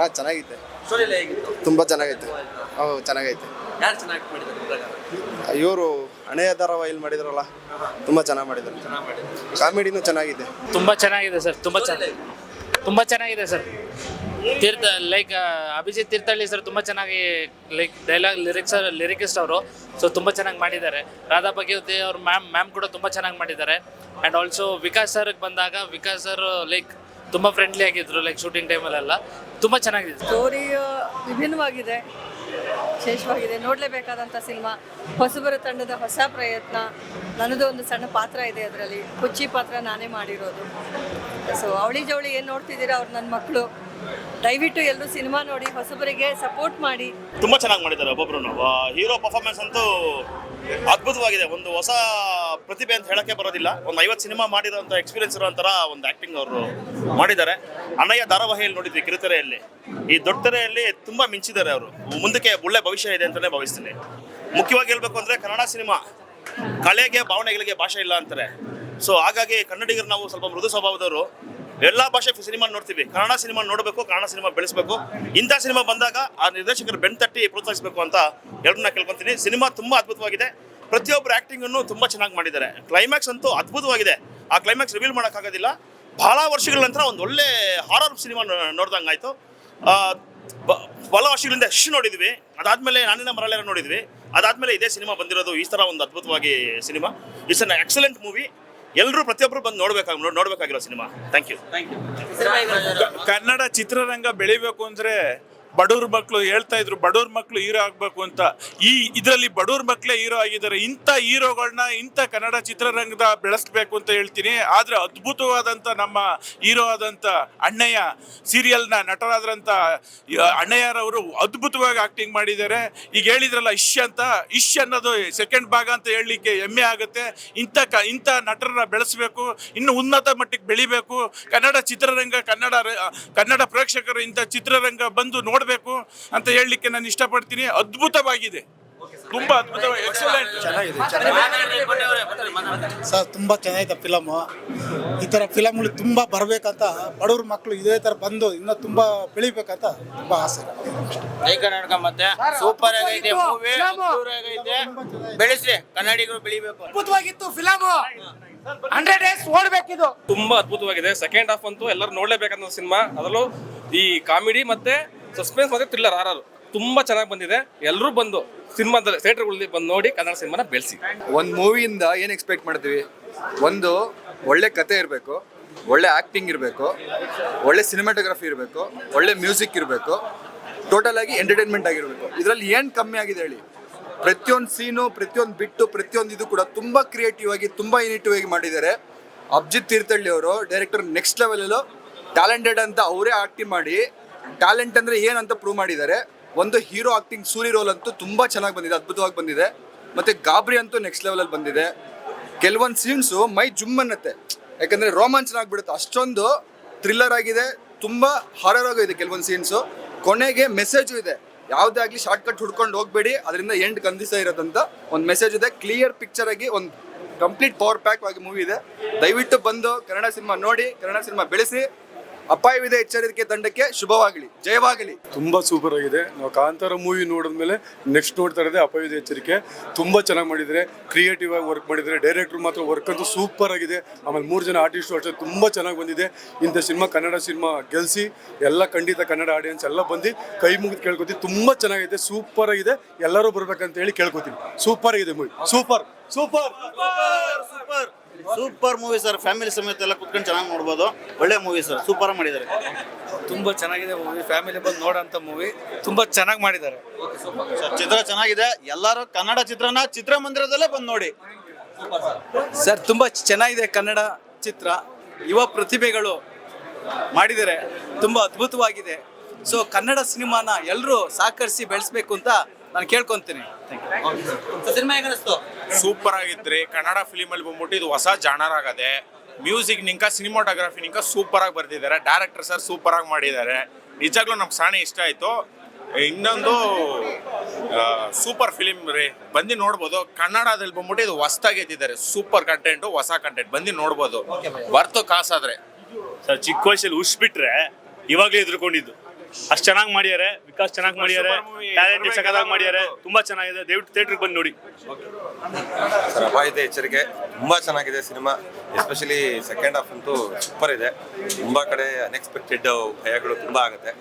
ಹಾ ಚೆನ್ನಾಗೈತೆ. ತುಂಬಾ ಎಲ್ಲ ಹೇಗಿತ್ತು ತುಂಬ ಚೆನ್ನಾಗೈತೆ. ಹೌದು ಚೆನ್ನಾಗೈತೆ. ಯಾರು ಚೆನ್ನಾಗಿ ಮಾಡಿದ್ದಾರೆ ನಿಮ್ ಪ್ರಕಾರ? ಇವರು ಹಣೆಯ ಧಾರಾವಾಹಿಲ್ ಮಾಡಿದ್ರಲ್ಲ ತುಂಬಾ ಚೆನ್ನಾಗಿ ಮಾಡಿದ್ರು. ಚೆನ್ನಾಗಿ ಮಾಡಿದ್ದಾರೆ ಕಾಮಿಡಿನೂ ಚೆನ್ನಾಗಿದೆ. ತುಂಬಾ ಚೆನ್ನಾಗಿದೆ ಸರ್ ತುಂಬ ಚೆನ್ನಾಗಿ ತುಂಬಾ ಚೆನ್ನಾಗಿದೆ sir. Theertha like Abhijith Thirthahalli sir ತುಂಬಾ ಚೆನ್ನಾಗಿ ಲೈಕ್ ಡೈಲಾಗ್ ಲಿರಿಕ್ಸ್ ಲಿರಿಕಿಸ್ಟ್ ಅವರು. ಸೊ ತುಂಬ ಚೆನ್ನಾಗಿ ಮಾಡಿದ್ದಾರೆ. ರಾಧಾ ಭಗವತಿ ಅವ್ರ ಮ್ಯಾಮ್ ಮ್ಯಾಮ್ ಕೂಡ ತುಂಬ ಚೆನ್ನಾಗಿ ಮಾಡಿದ್ದಾರೆ. ಆ್ಯಂಡ್ ಆಲ್ಸೋ ವಿಕಾಸ್ ಸರ್ಗೆ ಬಂದಾಗ ವಿಕಾಸ್ ಸರ್ ಲೈಕ್ ತುಂಬ ಫ್ರೆಂಡ್ಲಿ ಆಗಿದ್ರು ಲೈಕ್ ಶೂಟಿಂಗ್ ಟೈಮಲ್ಲೆಲ್ಲ ತುಂಬ ಚೆನ್ನಾಗಿದೆ ಸ್ಟೋರಿ ವಿಭಿನ್ನವಾಗಿದೆ. ವಿಶೇಷವಾಗಿದೆ. ನೋಡಲೇಬೇಕಾದಂಥ ಸಿನಿಮಾ. ಹೊಸಬರ ತಂಡದ ಹೊಸ ಪ್ರಯತ್ನ. ನನ್ನದು ಒಂದು ಸಣ್ಣ ಪಾತ್ರ ಇದೆ ಅದರಲ್ಲಿ. ಕುಚ್ಚಿ ಪಾತ್ರ ನಾನೇ ಮಾಡಿರೋದು. ಸೊ ಅವಳಿ ಜವಳಿ ಏನು ನೋಡ್ತಿದ್ದೀರಾ ಅವ್ರು ನನ್ನ ಮಕ್ಕಳು ದಯವಿಟ್ಟು ಎಲ್ಲರೂ ಸಿನಿಮಾ ನೋಡಿ ಹೊಸಬರಿಗೆ ಸಪೋರ್ಟ್ ಮಾಡಿ. ತುಂಬಾ ಚೆನ್ನಾಗಿ ಮಾಡಿದ್ದಾರೆ ಒಬ್ಬೊಬ್ರು. ಹೀರೋ ಪರ್ಫಾರ್ಮೆನ್ಸ್ ಅಂತೂ ಅದ್ಭುತವಾಗಿದೆ. ಒಂದು ಹೊಸ ಪ್ರತಿಭೆ ಅಂತ ಹೇಳಕ್ಕೆ ಬರೋದಿಲ್ಲ. ಒಂದು ಐವತ್ತು ಸಿನಿಮಾ ಮಾಡಿರೋಂಥ ಎಕ್ಸ್ಪೀರಿಯನ್ಸ್ ಇರೋಂಥರ ಒಂದು ಆಕ್ಟಿಂಗ್ ಅವರು ಮಾಡಿದ್ದಾರೆ. ಅಣ್ಣಯ್ಯ ಧಾರಾವಾಹಿಯಲ್ಲಿ ನೋಡಿದ್ವಿ ಕಿರುತೆರೆಯಲ್ಲಿ. ಈ ದೊಡ್ಡ ತೆರೆಯಲ್ಲಿ ತುಂಬಾ ಮಿಂಚಿದ್ದಾರೆ ಅವರು. ಮುಂದಕ್ಕೆ ಒಳ್ಳೆ ಭವಿಷ್ಯ ಇದೆ ಅಂತಾನೆ ಭಾವಿಸ್ತೀನಿ. ಮುಖ್ಯವಾಗಿ ಹೇಳ್ಬೇಕು ಅಂದ್ರೆ ಕನ್ನಡ ಸಿನಿಮಾ ಕಲೆಗೆ, ಭಾವನೆಗಳಿಗೆ ಭಾಷೆ ಇಲ್ಲ ಅಂತಾರೆ. ಸೊ ಹಾಗಾಗಿ ಕನ್ನಡಿಗರು ನಾವು ಸ್ವಲ್ಪ ಮೃದು ಸ್ವಭಾವದವರು. ಎಲ್ಲಾ ಭಾಷೆ ಸಿನಿಮಾ ನೋಡ್ತೀವಿ. ಕನ್ನಡ ಸಿನಿಮಾ ನೋಡಬೇಕು ಕನ್ನಡ ಸಿನಿಮಾ ಬೆಳೆಸಬೇಕು. ಇಂಥ ಸಿನಿಮಾ ಬಂದಾಗ ಆ ನಿರ್ದೇಶಕರು ಬೆನ್ ತಟ್ಟಿ ಪ್ರೋತ್ಸಾಹಿಸಬೇಕು ಅಂತ ಎರಡನ್ನ ಕೇಳ್ಕೊಂತೀನಿ. ಸಿನಿಮಾ ತುಂಬಾ ಅದ್ಭುತವಾಗಿದೆ. ಪ್ರತಿಯೊಬ್ಬರು ಅನ್ನು ತುಂಬಾ ಚೆನ್ನಾಗಿ ಮಾಡಿದ್ದಾರೆ. ಕ್ಲೈಮ್ಯಾಕ್ಸ್ ಅಂತೂ ಅದ್ಭುತವಾಗಿದೆ. ಆ ಕ್ಲೈಮ್ಯಾಕ್ಸ್ ರಿವೀಲ್ ಮಾಡೋಕ್ಕಾಗೋದಿಲ್ಲ. ಬಹಳ ವರ್ಷಗಳ ನಂತರ ಒಂದು ಒಳ್ಳೆ ಹಾರರ್ ಸಿನಿಮಾ ನೋಡ್ದಂಗಾಯ್ತು ಆ, ಬ- ಬಹಳ ವರ್ಷಗಳಿಂದ ಎಷ್ಟು ನೋಡಿದ್ವಿ. ಅದಾದ್ಮೇಲೆ ನಾನಿನ ಮರಳೆಲ್ಲ ನೋಡಿದ್ವಿ. ಅದಾದ್ಮೇಲೆ ಇದೇ ಸಿನಿಮಾ ಬಂದಿರೋದು. ಈ ತರ ಒಂದು ಅದ್ಭುತವಾಗಿ cinema. It's an excellent movie ಎಲ್ಲರೂ ಪ್ರತಿಯೊಬ್ಬರು ಬಂದು ನೋಡ್ಬೇಕಾಗಿ ನೋಡ್ಬೇಕಾಗಿರೋ cinema. Thank you thank you Kannada ಚಿತ್ರರಂಗ ಬೆಳಿಬೇಕು ಅಂದ್ರೆ ಬಡವ್ರ ಮಕ್ಕಳು ಹೇಳ್ತಾ ಇದ್ರು, ಬಡವ್ರ ಮಕ್ಕಳು ಹೀರೋ ಆಗ್ಬೇಕು ಅಂತ. ಈ ಇದರಲ್ಲಿ ಬಡವ್ರ ಮಕ್ಕಳೇ ಹೀರೋ ಆಗಿದ್ದಾರೆ. ಇಂಥ ಹೀರೋಗಳನ್ನ ಇಂಥ ಕನ್ನಡ ಚಿತ್ರರಂಗದ ಬೆಳೆಸ್ಬೇಕು ಅಂತ ಹೇಳ್ತೀನಿ. ಆದ್ರೆ ಅದ್ಭುತವಾದಂಥ ನಮ್ಮ ಹೀರೋ ಆದಂಥ ಅಣ್ಣಯ್ಯ ಸೀರಿಯಲ್ನ ನಟರಾದ್ರಂತ ಅಣ್ಣಯ್ಯರವರು ಅದ್ಭುತವಾಗಿ ಆಕ್ಟಿಂಗ್ ಮಾಡಿದ್ದಾರೆ. ಈಗ ಹೇಳಿದ್ರಲ್ಲ ಇಶ್ ಅಂತ. ಇಶ್ ಅನ್ನೋದು ಸೆಕೆಂಡ್ ಭಾಗ ಅಂತ ಹೇಳಲಿಕ್ಕೆ ಹೆಮ್ಮೆ ಆಗುತ್ತೆ. ಇಂಥ ಕ, ಇಂಥ ನಟರನ್ನ ಬೆಳೆಸಬೇಕು. ಇನ್ನು ಉನ್ನತ ಮಟ್ಟಿಗೆ ಬೆಳಿಬೇಕು. ಕನ್ನಡ ಚಿತ್ರರಂಗ, ಕನ್ನಡ ಕನ್ನಡ ಪ್ರೇಕ್ಷಕರು ಇಂಥ ಚಿತ್ರರಂಗ ಬಂದು ನೋಡಬೇಕು ಅಂತ ಹೇಳಲಿಕ್ಕೆ ನಾನು ಇಷ್ಟಪಡ್ತೀನಿ. ಅದ್ಭುತವಾಗಿದೆ. ತುಂಬಾ ಅದ್ಭುತವಾಗಿ ಎಕ್ಸಲೆಂಟ್ ಸರ್ ತುಂಬಾ ಚೆನ್ನಾಗಿದೆ ಫಿಲಮ್ ಈ ತರ ಫಿಲಮ್ಗಳು ತುಂಬಾ ಬರಬೇಕಂತ ಬಡವ್ರ ಮಕ್ಕಳು ಇದೇ ತರ ಬಂದು ಇನ್ನೂ ತುಂಬಾ ಬೆಳಿಬೇಕಂತ ತುಂಬಾ ಆಸೆ. ಜೈ ಕರ್ನಾಟಕ ಮತ್ತೆ. ಸೂಪರ್ ಆಗೈತೆ ಮೂವಿ ಆಗೈತೆ ಬೆಳೆಸ್ರಿ ಕನ್ನಡಿಗರು ಬೆಳಿಬೇಕು. ಅದ್ಭುತವಾಗಿತ್ತು ಫಿಲಮ್ ಹಂಡ್ರೆಡ್ ಡೇಸ್ ಓಡಬೇಕಿದು. ತುಂಬಾ ಅದ್ಭುತವಾಗಿದೆ. ಸೆಕೆಂಡ್ ಹಾಫ್ ಅಂತೂ ಎಲ್ಲರೂ ನೋಡ್ಲೇಬೇಕಂತ ಸಿನಿಮಾ ಅದರಲ್ಲೂ ಈ ಕಾಮಿಡಿ ಮತ್ತೆ ಸಸ್ಪೆನ್ಸ್ ಮತ್ತೆ ಥ್ರಿಲ್ಲರ್ ಆರರು ತುಂಬಾ ಚೆನ್ನಾಗಿ ಬಂದಿದೆ. ಎಲ್ಲರೂ ಬಂದು ಸಿನಿಮಾದಲ್ಲಿ, ಥಿಯೇಟರ್ಗಳಲ್ಲಿ ಬಂದು ನೋಡಿ ಕನ್ನಡ ಸಿನಿಮಾನ ಬೆಳೆಸಿ. ಒಂದು ಮೂವಿಯಿಂದ ಏನು ಎಕ್ಸ್ಪೆಕ್ಟ್ ಮಾಡ್ತೀವಿ? ಒಂದು ಒಳ್ಳೆ ಕತೆ ಇರಬೇಕು, ಒಳ್ಳೆ ಆ್ಯಕ್ಟಿಂಗ್ ಇರಬೇಕು, ಒಳ್ಳೆ ಸಿನಿಮಾಟೋಗ್ರಫಿ ಇರಬೇಕು, ಒಳ್ಳೆ ಮ್ಯೂಸಿಕ್ ಇರಬೇಕು ಟೋಟಲ್ ಆಗಿ ಎಂಟರ್ಟೈನ್ಮೆಂಟ್ ಆಗಿರಬೇಕು. ಇದರಲ್ಲಿ ಏನು ಕಮ್ಮಿ ಆಗಿದೆ ಹೇಳಿ? ಪ್ರತಿಯೊಂದು ಸೀನು ಪ್ರತಿಯೊಂದು ಬಿಟ್ಟು ಪ್ರತಿಯೊಂದು ಇದು ಕೂಡ ತುಂಬ ಕ್ರಿಯೇಟಿವ್ ಆಗಿ, ತುಂಬ ಇನಿಟಿವ್ ಆಗಿ ಮಾಡಿದ್ದಾರೆ. ಅಬ್ಜಿತ್ ತೀರ್ಥಹಳ್ಳಿ ಅವರು ಡೈರೆಕ್ಟರ್ ನೆಕ್ಸ್ಟ್ ಲೆವೆಲಲ್ಲೂ ಟ್ಯಾಲೆಂಟೆಡ್ ಅಂತ ಅವರೇ ಆಕ್ಟಿಂಗ್ ಮಾಡಿ ಟ್ಯಾಲೆಂಟ್ ಅಂದರೆ ಏನಂತ ಪ್ರೂವ್ ಮಾಡಿದ್ದಾರೆ. ಒಂದು ಹೀರೋ ಆಕ್ಟಿಂಗ್ ಸೂರಿ ರೋಲ್ ಅಂತೂ ತುಂಬ ಚೆನ್ನಾಗಿ ಬಂದಿದೆ, ಅದ್ಭುತವಾಗಿ ಬಂದಿದೆ. ಮತ್ತೆ ಗಾಬ್ರಿ ಅಂತೂ ನೆಕ್ಸ್ಟ್ ಲೆವೆಲಲ್ಲಿ ಬಂದಿದೆ. ಕೆಲವೊಂದು ಸೀನ್ಸು ಮೈ ಜುಮ್ ಅನ್ನತ್ತೆ. ಯಾಕಂದ್ರೆ ರೋಮಾಂಚನ ಆಗ್ಬಿಡುತ್ತೆ. ಅಷ್ಟೊಂದು ಥ್ರಿಲ್ಲರ್ ಆಗಿದೆ, ತುಂಬ ಹಾರರ್ ಆಗಿದೆ ಕೆಲವೊಂದು ಸೀನ್ಸು ಕೊನೆಗೆ ಮೆಸೇಜು ಇದೆ. ಯಾವುದೇ ಆಗಲಿ ಶಾರ್ಟ್ ಕಟ್ ಹುಡ್ಕೊಂಡು ಹೋಗಬೇಡಿ, ಅದರಿಂದ ಎಂಡ್ ಕಂದಿಸ ಇರೋದಂತ ಒಂದು ಮೆಸೇಜ್ ಇದೆ. ಕ್ಲಿಯರ್ ಪಿಕ್ಚರ್ ಆಗಿ ಒಂದು ಕಂಪ್ಲೀಟ್ ಪವರ್ ಪ್ಯಾಕ್ ಆಗಿ ಮೂವಿ ಇದೆ. ದಯವಿಟ್ಟು ಬಂದು ಕನ್ನಡ ಸಿನಿಮಾ ನೋಡಿ, ಕನ್ನಡ ಸಿನಿಮಾ ಬೆಳೆಸಿ. ಅಪಾಯವಿದೆ ಎಚ್ಚರಿಕೆ ತಂಡಕ್ಕೆ ಶುಭವಾಗಲಿ ಜಯವಾಗಲಿ. ತುಂಬಾ ಸೂಪರ್ ಆಗಿದೆ. ನಾವು ಕಾಂತಾರ ಮೂವಿ ನೋಡಿದ್ಮೇಲೆ ನೆಕ್ಸ್ಟ್ ನೋಡ್ತಾ ಇರೋದೇ ಅಪಾಯವಿದೆ ಎಚ್ಚರಿಕೆ. ತುಂಬಾ ಚೆನ್ನಾಗಿ ಮಾಡಿದ್ರೆ ಕ್ರಿಯೇಟಿವ್ ಆಗಿ ವರ್ಕ್ ಮಾಡಿದ್ರೆ ಡೈರೆಕ್ಟರ್ ಮಾತ್ರ ವರ್ಕ್ ಅಂತೂ ಸೂಪರ್ ಆಗಿದೆ. ಆಮೇಲೆ ಮೂರು ಜನ ಆರ್ಟಿಸ್ಟ್ ಅಷ್ಟೇ ತುಂಬಾ ಚೆನ್ನಾಗಿ ಬಂದಿದೆ. ಇಂಥ ಸಿನಿಮಾ ಕನ್ನಡ ಸಿನಿಮಾ ಗೆಲ್ಸಿ ಎಲ್ಲ ಖಂಡಿತ ಕನ್ನಡ ಆಡಿಯನ್ಸ್ ಎಲ್ಲ ಬಂದು ಕೈ ಮುಗಿದು ಕೇಳ್ಕೊತೀವಿ ತುಂಬಾ ಚೆನ್ನಾಗಿದೆ ಸೂಪರ್ ಆಗಿದೆ. ಎಲ್ಲರೂ ಬರ್ಬೇಕಂತ ಹೇಳಿ ಕೇಳ್ಕೊತೀನಿ. ಸೂಪರ್ ಆಗಿದೆ movie super super super super movie sir family ಸಮೇತ ಎಲ್ಲ ಕುತ್ಕೊಂಡು ಚೆನ್ನಾಗಿ ನೋಡ್ಬೋದು. ಒಳ್ಳೆ ಮೂವಿ ಸರ್ ಸೂಪರ್ ಮಾಡಿದ್ದಾರೆ. ತುಂಬ ಚೆನ್ನಾಗಿದೆ ಮೂವಿ ಫ್ಯಾಮಿಲಿ ಬಂದು ನೋಡೋಂಥ ಮೂವಿ ತುಂಬ ಚೆನ್ನಾಗಿ ಮಾಡಿದ್ದಾರೆ. ಸರ್ ಚಿತ್ರ ಚೆನ್ನಾಗಿದೆ. ಎಲ್ಲರೂ ಕನ್ನಡ ಚಿತ್ರನ ಚಿತ್ರಮಂದಿರದಲ್ಲೇ ಬಂದು ನೋಡಿ. ಸರ್ ತುಂಬ ಚೆನ್ನಾಗಿದೆ ಕನ್ನಡ ಚಿತ್ರ. ಯುವ ಪ್ರತಿಭೆಗಳು ಮಾಡಿದ್ದಾರೆ. ತುಂಬ ಅದ್ಭುತವಾಗಿದೆ. ಸೊ ಕನ್ನಡ ಸಿನಿಮಾನ ಎಲ್ಲರೂ ಸಹಕರಿಸಿ ಬೆಳೆಸ್ಬೇಕು ಅಂತ ನಾನು ಕೇಳ್ಕೊತೀನಿ. ಸಿನಿಮಾ ಹೇಗೆ ಅನಿಸ್ತು? ಸೂಪರ್ ಆಗಿದ್ರಿ ಕನ್ನಡ ಫಿಲಿಮ್ ಅಲ್ಲಿ ಬಂದ್ಬಿಟ್ಟು ಇದು ಹೊಸ ಜಾಣರ್ ಆಗದೆ ಮ್ಯೂಸಿಕ್ ನಿಂಕ ಸಿನಿಮಾಟೋಗ್ರಫಿ ನಿಂಕ ಸೂಪರ್ ಆಗಿ ಬರ್ತಿದ್ದಾರೆ ಡೈರೆಕ್ಟರ್ ಸರ್ ಸೂಪರ್ ಆಗಿ ಮಾಡಿದ್ದಾರೆ. ನಿಜಾಗ್ಲೂ ನಮ್ಗೆ ಸಾಣೆ ಇಷ್ಟ ಆಯ್ತು. ಇನ್ನೊಂದು ಸೂಪರ್ ಫಿಲಿಮ್ ರೀ. ಬಂದು ನೋಡ್ಬೋದು. ಕನ್ನಡದಲ್ಲಿ ಬಂದ್ಬಿಟ್ಟು ಇದು ಹೊಸದಾಗಿ ಎತ್ತಿದ್ದಾರೆ. ಸೂಪರ್ ಕಂಟೆಂಟ್ ಹೊಸ ಕಂಟೆಂಟ್ ಬಂದು ನೋಡ್ಬೋದು. ಬರ್ತು ಕಾಸಾದ್ರೆ. ಸರ್ ಚಿಕ್ಕ ವಯಸ್ಸಲ್ಲಿ ಉಷ್ಬಿಟ್ರೆ ಇವಾಗಲೇ ಎದುರ್ಕೊಂಡಿದ್ದು ಅಷ್ಟು ಚೆನ್ನಾಗಿ ಮಾಡಿದ್ದಾರೆ ವಿಕಾಸ್ ಚೆನ್ನಾಗಿ movie. ಟ್ಯಾಲೆಂಟ್ ಸಖತ್ತಾಗಿ ಮಾಡಿದ್ದಾರೆ ತುಂಬಾ ಚೆನ್ನಾಗಿದೆ. ದಯವಿಟ್ಟು ಥಿಯೇಟ್ರಿಗೆ ಬಂದು ನೋಡಿ. ಸರ್ ಅಪಾಯದ ಎಚ್ಚರಿಕೆ. ತುಂಬಾ ಚೆನ್ನಾಗಿದೆ ಸಿನಿಮಾ. ಎಸ್ಪೆಷಲಿ ಸೆಕೆಂಡ್ ಹಾಫ್ ಅಂತೂ ಸೂಪರ್ ಇದೆ. ತುಂಬಾ ಕಡೆ ಅನ್ಎಕ್ಸ್ಪೆಕ್ಟೆಡ್ ಭಯಗಳು ತುಂಬಾ ಆಗುತ್ತೆ.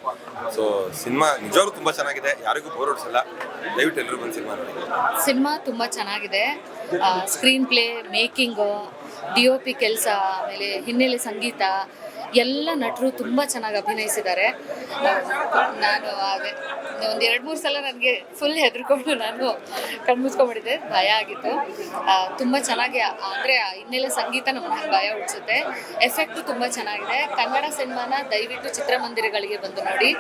ಸೊ ಸಿನಿಮಾ ನಿಜವಾಗ್ಲೂ ತುಂಬಾ ಚೆನ್ನಾಗಿದೆ. ಯಾರಿಗೂ ಬೋರ್ ಹೊಡ್ಸಲ್ಲ. ದಯವಿಟ್ಟು ಎಲ್ಲರೂ ಬಂದು ಸಿನಿಮಾ ನೋಡಿ. ಸಿನಿಮಾ ತುಂಬಾ ಚೆನ್ನಾಗಿದೆ. Screen play making D O P ಕೆಲಸ ಆಮೇಲೆ ಹಿನ್ನೆಲೆ ಸಂಗೀತ ಎಲ್ಲ ನಟರು ತುಂಬ ಚೆನ್ನಾಗಿ ಅಭಿನಯಿಸಿದ್ದಾರೆ. ನಾನು ಅದೇ ಒಂದು ಎರಡು ಮೂರು ಸಲ ನನಗೆ ಫುಲ್ ಹೆದರ್ಕೊಂಡು ನಾನು ಕಣ್ಮುಚ್ಕೊಂಡ್ಬಿಟ್ಟಿದ್ದೆ ಭಯ ಆಗಿತ್ತು. ತುಂಬ ಚೆನ್ನಾಗಿ, ಅಂದರೆ ಇನ್ನೆಲ್ಲ ಸಂಗೀತ ನಮ್ಮನ್ನ ಭಯ ಹುಡ್ಸುತ್ತೆ ಎಫೆಕ್ಟು ತುಂಬ ಚೆನ್ನಾಗಿದೆ. ಕನ್ನಡ ಸಿನಿಮಾನ ದಯವಿಟ್ಟು ಚಿತ್ರಮಂದಿರಗಳಿಗೆ ಬಂದು ನೋಡಿ.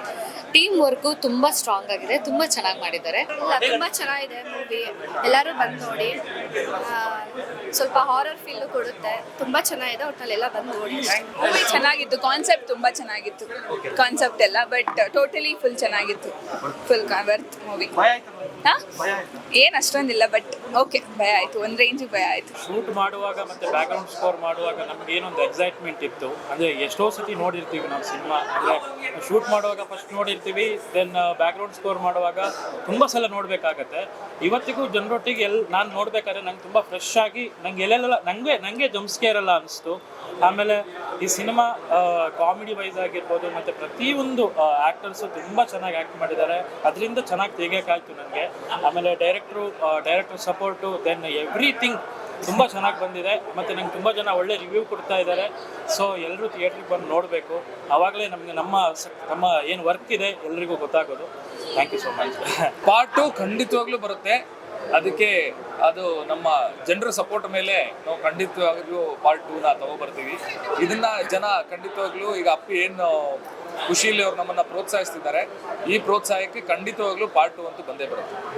ಟೀಮ್ ವರ್ಕು ತುಂಬಾ ಸ್ಟ್ರಾಂಗ್ ಆಗಿದೆ ತುಂಬಾ ಚೆನ್ನಾಗಿ ಮಾಡಿದ್ದಾರೆ. ತುಂಬಾ ತುಂಬ ಚೆನ್ನಾಗಿದೆ ಮೂವಿ ಎಲ್ಲರೂ ಬಂದು ನೋಡಿ. ಸ್ವಲ್ಪ ಹಾರರ್ ಫೀಲ್ ಕೊಡುತ್ತೆ. ತುಂಬಾ ಚೆನ್ನಾಗಿದೆ ಒಟ್ಟಲ್ಲಿ ಎಲ್ಲ ಬಂದು ನೋಡಿ. ಮೂವಿ ಚೆನ್ನಾಗಿತ್ತು ಕಾನ್ಸೆಪ್ಟ್ ತುಂಬಾ ಚೆನ್ನಾಗಿತ್ತು. ಕಾನ್ಸೆಪ್ಟ್ ಎಲ್ಲ ಬಟ್ ಟೋಟಲಿ ಫುಲ್ ಚೆನ್ನಾಗಿತ್ತು. ಫುಲ್ ವರ್ತ್ ಮೂವಿ ಏನ್ ಅಷ್ಟೊಂದಿಲ್ಲ ಬಟ್ ಓಕೆ ಭಯ ಆಯ್ತು. ಒಂದ್ ರೇಂಜಿಗೆ ಭಯ ಆಯ್ತು. ಶೂಟ್ ಮಾಡುವಾಗ ಮತ್ತೆ ಬ್ಯಾಕ್ಗ್ರೌಂಡ್ ಸ್ಕೋರ್ ಮಾಡುವಾಗ ನಮ್ಗೆ ಏನೊಂದು ಎಕ್ಸೈಟ್ಮೆಂಟ್ ಇತ್ತು. ಅಂದ್ರೆ ಎಷ್ಟೋ ಸತಿ ನೋಡಿರ್ತೀವಿ ನಾವು ಸಿನಿಮಾ ಅಂದ್ರೆ ಶೂಟ್ ಮಾಡುವಾಗ ಫಸ್ಟ್ ನೋಡಿರ್ತೀವಿ ದೆನ್ ಬ್ಯಾಕ್ಗ್ರೌಂಡ್ ಸ್ಕೋರ್ ಮಾಡುವಾಗ ತುಂಬ ಸಲ ನೋಡಬೇಕಾಗತ್ತೆ. ಇವತ್ತಿಗೂ ಜನರೊಟ್ಟಿಗೆ ಎಲ್ಲಿ ನಾನು ನೋಡಬೇಕಾದ್ರೆ ನಂಗೆ ತುಂಬ ಫ್ರೆಶ್ ಆಗಿ ನಂಗೆ ಎಲ್ಲೆಲ್ಲ, ನಂಗೆ ನನಗೆ ಜಂಪ್ಸ್ಕೇರ್ ಎಲ್ಲ ಅನಿಸ್ತು. ಆಮೇಲೆ ಈ ಸಿನಿಮಾ ಕಾಮಿಡಿ ವೈಸ್ ಆಗಿರ್ಬೋದು, ಮತ್ತು ಪ್ರತಿಯೊಂದು ಆ್ಯಕ್ಟರ್ಸು ತುಂಬ ಚೆನ್ನಾಗಿ ಆ್ಯಕ್ಟ್ ಮಾಡಿದ್ದಾರೆ. ಅದರಿಂದ ಚೆನ್ನಾಗಿ ತೆಗಿಯೋಕ್ಕಾಯ್ತು ನನಗೆ ಆಮೇಲೆ director director support then everything ತುಂಬ ಚೆನ್ನಾಗಿ ಬಂದಿದೆ ಮತ್ತು ನಂಗೆ ತುಂಬ ಜನ ಒಳ್ಳೆ ರಿವ್ಯೂ ಕೊಡ್ತಾ ಇದ್ದಾರೆ. ಸೊ ಎಲ್ಲರೂ ಥಿಯೇಟ್ರಿಗೆ ಬಂದು ನೋಡಬೇಕು. ಆವಾಗಲೇ ನಮಗೆ ನಮ್ಮ ನಮ್ಮ ಏನು ವರ್ಕ್ ಇದೆ ಎಲ್ರಿಗೂ ಗೊತ್ತಾಗೋದು. Thank you so much part two ಖಂಡಿತವಾಗ್ಲೂ ಬರುತ್ತೆ. ಅದಕ್ಕೆ ಅದು ನಮ್ಮ ಜನರ ಸಪೋರ್ಟ್ ಮೇಲೆ ನಾವು ಖಂಡಿತವಾಗ್ಲೂ ಪಾರ್ಟ್ ಟೂನ ತಗೊಬರ್ತೀವಿ. ಇದನ್ನ ಜನ ಖಂಡಿತವಾಗ್ಲೂ ಈಗ ಅಪ್ಪಿ ಏನು ಖುಷಿಯಲ್ಲಿ ಅವ್ರು ನಮ್ಮನ್ನ ಪ್ರೋತ್ಸಾಹಿಸ್ತಿದ್ದಾರೆ. ಈ ಪ್ರೋತ್ಸಾಹಕ್ಕೆ ಖಂಡಿತವಾಗ್ಲೂ ಪಾರ್ಟ್ ಟು ಅಂತೂ ಬಂದೇ ಬರುತ್ತೆ.